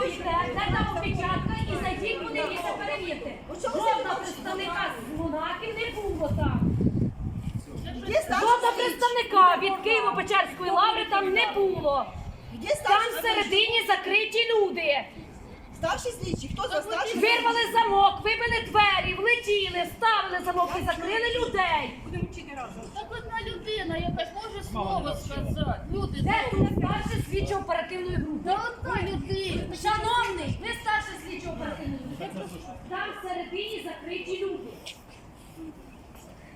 стоїте, де там опечатка і зайдіть подивіться, перевірте. Жодного представника з монахів не було там. Жодного представника від Києво-Печерської лаври там не було. Там всередині закриті люди. Старший слідчий. Хто за старший? Вирвали замок, вибили двері, влетіли, вставили замок і закрили людей. Будемо вчити Так одна людина якась може слово сказати. Люди, Де тут старший слідчо оперативної групи? та одна людина. Шановний, ви старший слідчо оперативної групи. Там всередині закриті люди.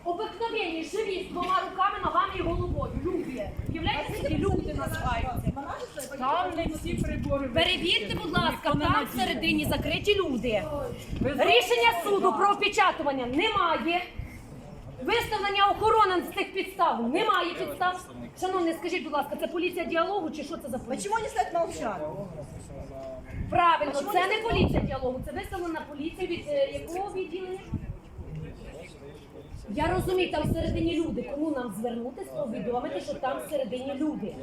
Обикновенні, живі, з двома руками, ногами і головою. Люди. Уявляєте, собі люди називаються. Там не всі прибори. Перевірте, будь ласка, там всередині закриті люди. Рішення суду про опечатування немає. Виставлення охорони з цих підстав немає підстав. Шановні, скажіть, будь ласка, це поліція діалогу чи що це за поліція? Почему они стоят молчат? Правильно, це не поліція діалогу, це виставлена поліція від е, якого відділення? Я розумію, там всередині люди. Кому нам звернутися, повідомити, що там всередині люди.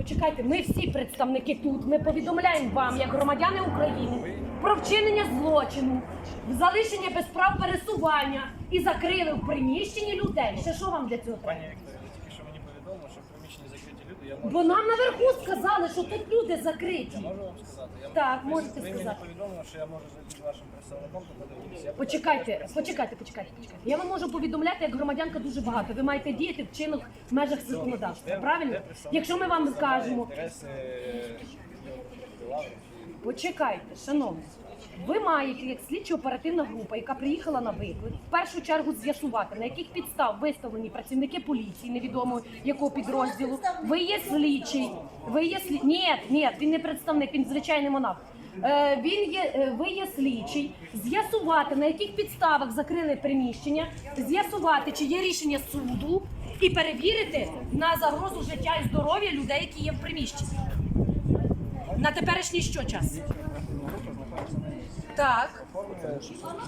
Почекайте, ми всі представники тут. Ми повідомляємо вам, як громадяни України, про вчинення злочину, залишення без прав пересування і закрили в приміщенні людей. Ще що вам для цього треба? Пані Вікторія, тільки що мені повідомили, що в приміщенні закриті люди. Я можу, Бо нам наверху сказали, що тут люди закриті. можу вам сказати. Я Так, можете ви мені повідомили, що я можу зайти з вашим представником, то подивитися. Почекайте, почекайте, почекайте, почекайте. Я вам можу повідомляти як громадянка дуже багато. Ви маєте діяти в чинах в межах законодавства. Правильно? Якщо ми вам скажемо, е, почекайте, шановні. Ви маєте як слідчо оперативна група, яка приїхала на виклик, в першу чергу з'ясувати, на яких підстав виставлені працівники поліції, невідомо якого підрозділу. Ви є слідчий, ви є слід... Ні, ні, він не представник, він звичайний монах. Е, він є, е, ви є слідчий, з'ясувати, на яких підставах закрили приміщення, з'ясувати, чи є рішення суду, і перевірити на загрозу життя і здоров'я людей, які є в приміщенні. На теперішній що час? Так.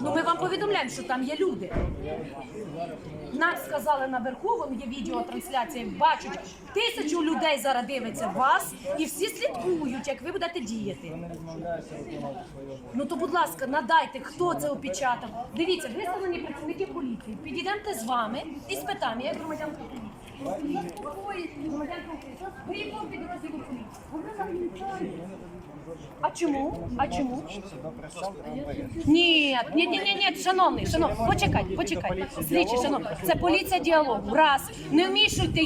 Ну ми вам повідомляємо, що там є люди. Нам сказали наверху, вон є відеотрансляція, бачать тисячу людей зараз дивиться вас, і всі слідкують, як ви будете діяти. Ну то, будь ласка, надайте, хто це опечатав. Дивіться, виставлені працівники поліції. Підійдемте з вами і спитаємо, як громадянка поліції. Ой, громадянка поліції. Ви підрозділу поліції? А чому? А чому? Ні, ні, ні, ні, ні, шановний, шановний, почекай, почекай. Слідчі, шановний, це поліція діалогу. Раз, не вмішуйте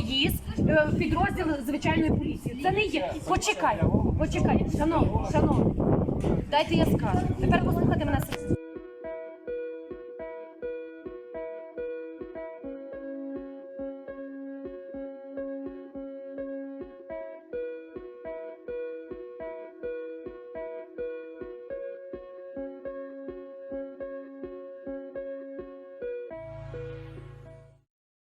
е, в підрозділ звичайної поліції. Це не є. Почекай, почекай, шановний, шановний. Дайте я скажу. Тепер послухайте мене.